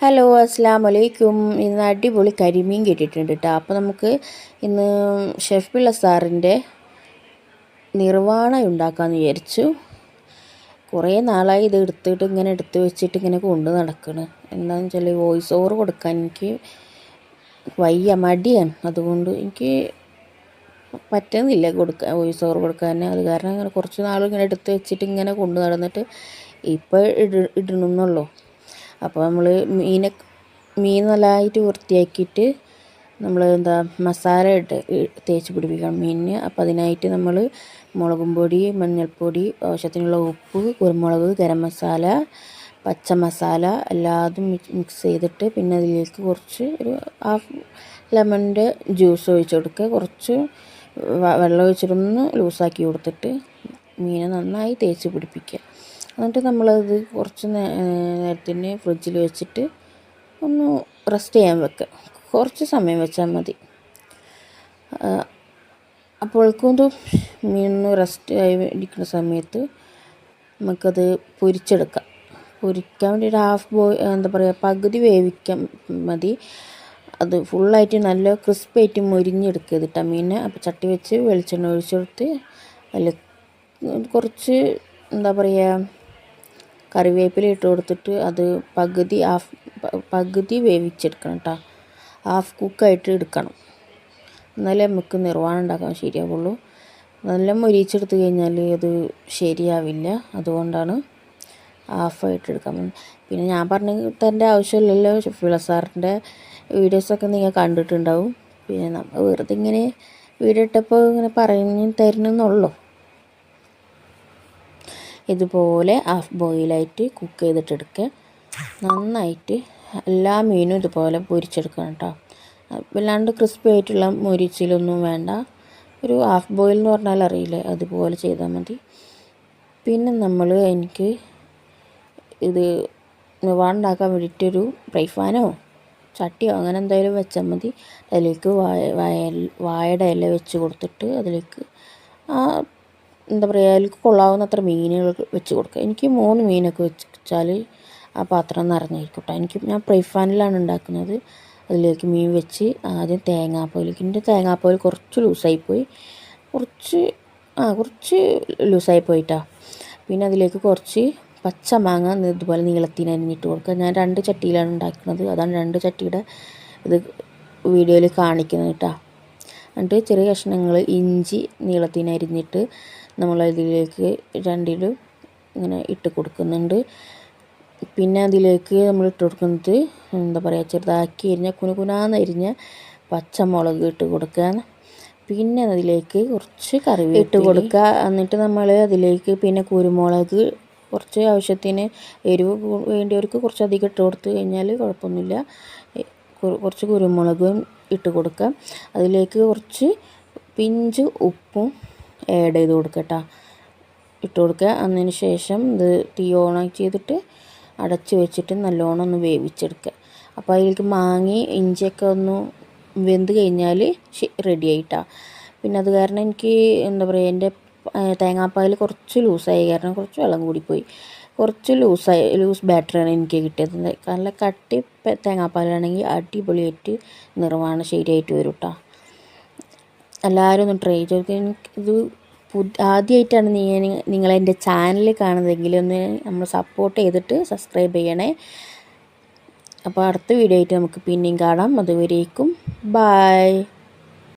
Hello അസ്സാം വലൈക്കും ഇന്ന് അടിപൊളി കരിമീൻ കിട്ടിയിട്ടുണ്ട് കേട്ടോ അപ്പോൾ നമുക്ക് ഇന്ന് ഷെഫ് പിള്ള സാറിന്റെ നിർവാണ ഉണ്ടാക്കാമെന്ന് വിചാരിച്ചു. കുറേ നാളായി ഇത് എടുത്തിട്ട് ഇങ്ങനെ എടുത്ത് വെച്ചിട്ട് ഇങ്ങനെ കൊണ്ട് നടക്കണം. എന്താണെന്ന് വെച്ചാൽ വോയിസ് ഓവർ കൊടുക്കാൻ എനിക്ക് വയ്യ മടിയാണ്. അതുകൊണ്ട് എനിക്ക് പറ്റുന്നില്ല കൊടുക്കാൻ വോയിസ് ഓവർ കൊടുക്കാൻ അത് കാരണം ഇങ്ങനെ കുറച്ച് നാൾ ഇങ്ങനെ എടുത്ത് വെച്ചിട്ട് ഇങ്ങനെ കൊണ്ടു നടന്നിട്ട് ഇപ്പോൾ ഇട ഇടണമെന്നുള്ളൂ അപ്പോൾ നമ്മൾ മീനെ മീൻ നല്ലതായിട്ട് വൃത്തിയാക്കിയിട്ട് നമ്മൾ എന്താ മസാല ഇട്ട് തേച്ച് പിടിപ്പിക്കണം മീനിന്. അപ്പോൾ അതിനായിട്ട് നമ്മൾ മുളകും പൊടി മഞ്ഞൾപ്പൊടി ആവശ്യത്തിനുള്ള ഉപ്പ് കുരുമുളക് ഗരം മസാല പച്ച മസാല എല്ലാതും മിക്സ് ചെയ്തിട്ട് പിന്നെ അതിലേക്ക് കുറച്ച് ഒരു ഹാഫ് ലെമണിന്റെ ജ്യൂസ് ഒഴിച്ച് കൊടുക്കുക. കുറച്ച് വെള്ളം ഒഴിച്ചിട്ടൊന്ന് ലൂസാക്കി കൊടുത്തിട്ട് മീനെ നന്നായി തേച്ച് പിടിപ്പിക്കുക. എന്നിട്ട് നമ്മളത് കുറച്ച് നേരത്തിന് ഫ്രിഡ്ജിൽ വെച്ചിട്ട് ഒന്ന് റെസ്റ്റ് ചെയ്യാൻ വെക്കുക കുറച്ച് സമയം വെച്ചാൽ മതി. അപ്പോഴേക്കും മീൻ റെസ്റ്റ് ആയി ഇരിക്കുന്ന സമയത്ത് നമുക്കത് പൊരിച്ചെടുക്കാം. പൊരിക്കാൻ വേണ്ടി ഹാഫ് ബോയ് എന്താ പറയുക പകുതി വേവിക്കാൻ മതി. അത് ഫുള്ളായിട്ട് നല്ല ക്രിസ്പായിട്ട് മൊരിഞ്ഞെടുക്കുക ഇതിട്ട മീനെ. അപ്പോൾ ചട്ടി വെച്ച് വെളിച്ചെണ്ണ ഒഴിച്ചെടുത്ത് അതിൽ കുറച്ച് എന്താ പറയുക കറിവേപ്പില ഇട്ട് കൊടുത്തിട്ട് അത് പകുതി ഹാഫ് പകുതി വേവിച്ചെടുക്കണം കേട്ടോ ഹാഫ് കുക്കായിട്ട് എടുക്കണം. എന്നാലേ നമുക്ക് നിർവാണം ഉണ്ടാക്കാൻ ശരിയാവുള്ളൂ. നല്ല മൊരിച്ചെടുത്ത് കഴിഞ്ഞാൽ അത് ശരിയാവില്ല. അതുകൊണ്ടാണ് ഹാഫായിട്ട് എടുക്കാൻ പിന്നെ ഞാൻ പറഞ്ഞ തന്റെ ആവശ്യമില്ലല്ലോ. ഷഫീള വീഡിയോസൊക്കെ നിങ്ങൾ കണ്ടിട്ടുണ്ടാവും. പിന്നെ നമ്മൾ വെറുതെ ഇങ്ങനെ വീഡിയോ ഇട്ടപ്പോൾ ഇങ്ങനെ പറഞ്ഞു തരുന്നെന്നുള്ളൂ ഇതുപോലെ ഹാഫ് ബോയിലായിട്ട് കുക്ക് ചെയ്തിട്ടെടുക്കുക നന്നായിട്ട് എല്ലാ മീനും ഇതുപോലെ പൊരിച്ചെടുക്കണം കേട്ടോ വല്ലാണ്ട് ക്രിസ്പി ആയിട്ടുള്ള മൊരിച്ചിലൊന്നും വേണ്ട. ഒരു ഹാഫ് ബോയിൽ എന്ന് പറഞ്ഞാൽ അറിയില്ലേ? അതുപോലെ ചെയ്താൽ മതി. പിന്നെ നമ്മൾ എനിക്ക് ഇത് വാണ്ടാക്കാൻ വേണ്ടിയിട്ടൊരു ബ്രൈഫാനോ ചട്ടിയോ അങ്ങനെ എന്തായാലും വെച്ചാൽ മതി. അതിലേക്ക് വായ വായ വാഴയുടെ ഇല വെച്ച് കൊടുത്തിട്ട് അതിലേക്ക് ആ എന്താ പറയുക അതിലേക്ക് കൊള്ളാവുന്നത്ര മീനുകൾ വെച്ച് കൊടുക്കുക. എനിക്ക് മൂന്ന് മീനൊക്കെ വെച്ചാൽ ആ പാത്രം നിറഞ്ഞിരിക്കും എനിക്ക് ഞാൻ പ്രൈഫാനിലാണ് ഉണ്ടാക്കുന്നത്. അതിലേക്ക് മീൻ വെച്ച് ആദ്യം തേങ്ങാപ്പാലിലേക്ക് എന്റെ തേങ്ങാപ്പാൽ കുറച്ച് ലൂസായിപ്പോയി കുറച്ച് ആ കുറച്ച് ലൂസായി പോയിട്ടാ. പിന്നെ അതിലേക്ക് കുറച്ച് പച്ച മാങ്ങ ഇതുപോലെ നീളത്തിന് അരിഞ്ഞിട്ട് കൊടുക്കുക. ഞാൻ രണ്ട് ചട്ടിയിലാണ് ഉണ്ടാക്കുന്നത്. അതാണ് രണ്ട് ചട്ടിയുടെ ഇത് വീഡിയോയിൽ കാണിക്കുന്നത് കേട്ടോ എന്നിട്ട് ചെറിയ കഷ്ണങ്ങൾ ഇഞ്ചി നീളത്തിന് അരിഞ്ഞിട്ട് നമ്മൾ അതിലേക്ക് രണ്ടിലും ഇങ്ങനെ ഇട്ട് കൊടുക്കുന്നുണ്ട്. പിന്നെ അതിലേക്ക് നമ്മൾ ഇട്ട് കൊടുക്കുന്നത് എന്താ പറയുക ചെറുതാക്കി എരിഞ്ഞ കുനുകുനാന്ന് അരിഞ്ഞ പച്ചമുളക് ഇട്ട് കൊടുക്കുക പിന്നെ അതിലേക്ക് കുറച്ച് കറി ഇട്ട് കൊടുക്കുക. എന്നിട്ട് നമ്മൾ അതിലേക്ക് പിന്നെ കുരുമുളക് കുറച്ച് ആവശ്യത്തിന് എരിവ് വേണ്ടിയവർക്ക് കുറച്ച് അധികം ഇട്ട് കൊടുത്ത് കഴിഞ്ഞാൽ കുഴപ്പമൊന്നുമില്ല. കുറച്ച് കുരുമുളകും ഇട്ട് കൊടുക്കുക. അതിലേക്ക് കുറച്ച് പിഞ്ച് ഉപ്പും ആഡ് ചെയ്ത് കൊടുക്കുക കേട്ടോ ഇട്ട് കൊടുക്കുക. അതിന് ശേഷം ഇത് തീ ഓണാക്കി ചെയ്തിട്ട് അടച്ച് വെച്ചിട്ട് നല്ലോണം ഒന്ന് വേവിച്ചെടുക്കുക. അപ്പോൾ അതിലേക്ക് മാങ്ങി ഇഞ്ചിയൊക്കെ ഒന്ന് വെന്ത് കഴിഞ്ഞാൽ റെഡി ആയിട്ടാ. പിന്നെ അത് കാരണം എനിക്ക് എന്താ പറയുക എന്റെ തേങ്ങാപ്പാൽ കുറച്ച് ലൂസായി. കാരണം കുറച്ച് വെള്ളം കൂടിപ്പോയി. കുറച്ച് ലൂസായി ലൂസ് ബാറ്ററാണ് എനിക്ക് കിട്ടിയത്. നല്ല കട്ടി തേങ്ങാപ്പാലാണെങ്കിൽ അടിപൊളിയായിട്ട് നിറവാണ് ശരിയായിട്ട് വരും കേട്ടോ എല്ലാവരും ഒന്ന് ട്രൈ ചെയ്ത് ഇത് ആദ്യമായിട്ടാണ് നീ നിങ്ങൾ എന്റെ ചാനൽ കാണുന്നതെങ്കിൽ ഒന്ന് നമ്മൾ സപ്പോർട്ട് ചെയ്തിട്ട് സബ്സ്ക്രൈബ് ചെയ്യണേ. അപ്പോൾ അടുത്ത വീഡിയോ ആയിട്ട് നമുക്ക് പിന്നെയും കാണാം. അതുവരേക്കും ബായ്